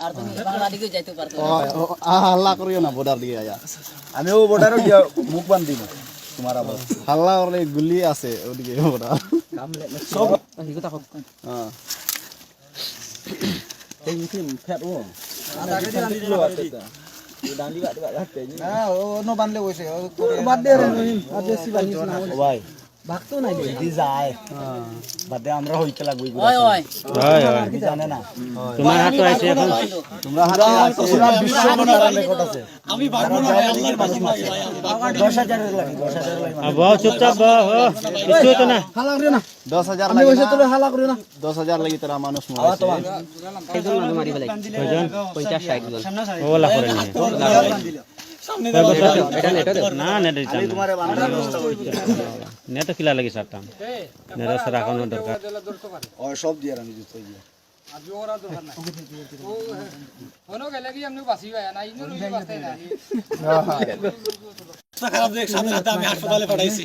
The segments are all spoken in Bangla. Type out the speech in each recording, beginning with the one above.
আর তুমি বাংলা যাইতে পারতো হাল্লা করিও না বর্ডার দিকে আয়া। আমিও বর্ডারও গিয়া মুখ বান্ধ দিব তোমার আবার। হাল্লা করলে গুলি আছে ওদিকে বর্ডার সব হ্যাঁ। এই মিটিং ফেট ও। না ও। নো বানলে বাদ দে বাদ দে সিবা নিস না ও ভাই। ভাগতো নাই দে দি যায়। বাদ আমরা হইতে লাগবই ওই ওই হয়। হয় জানে না? তোমার হাতে আছে এখন। তোমরা হাতে আছে। পুরা বিশ্ব মনোরম রেকর্ড আছে। আমি পারব না ভাই আল্লাহর বাজি মারছি 10000 লাগে 10000 লাগে। আর চুপচাপ বহ কিছু হতো না। হালা করিও না। দশ হাজার আমি কইছে তোরে হালা করিও না। দশ হাজার লাগি তোরা মানুষ আওয়া তো মরাইছে কয়জন? ওলা করে নিয়ে। না নেট দিতাম না নেট লাগি সারতাম নেট। রাখানো দরকার। ও সব দিয়ে আমি হাসপাতালে দিয়ে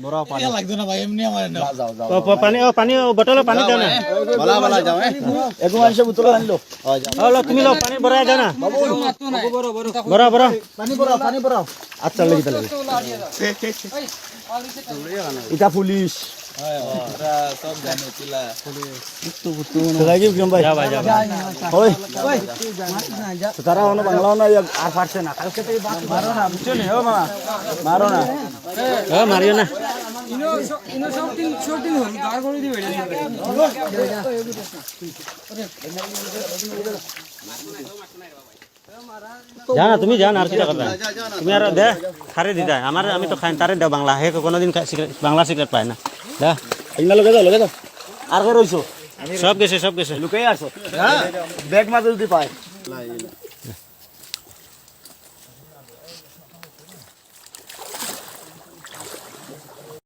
বড় পানি। যাও যাও পানি ও পানি ও পানি দাও না? বলা বলা যাও এ। একো মানুষে আনলো। ও লো, তুমি লো পানি ভরাই দাও না। বড় বড় পানি পড়াও পানি পড়াও আচ্ছা লাগি তাহলে এটা পুলিশ তারা না আর পারছে না জানা, তুমি জান আর কিটা করবে তুমি আর দে, খারে দি দেয় আমার, আমি তো খাই, তারে দেও বাংলা। হে কোনোদিন বাংলা সিগারেট পায় না। না? ইনা লগে যাও লগে যাও। আর কে রইছো? সব গেছে সব গেছে। লুকাই আসো হ্যাঁ? ব্যাগ মাঝে যদি পায়।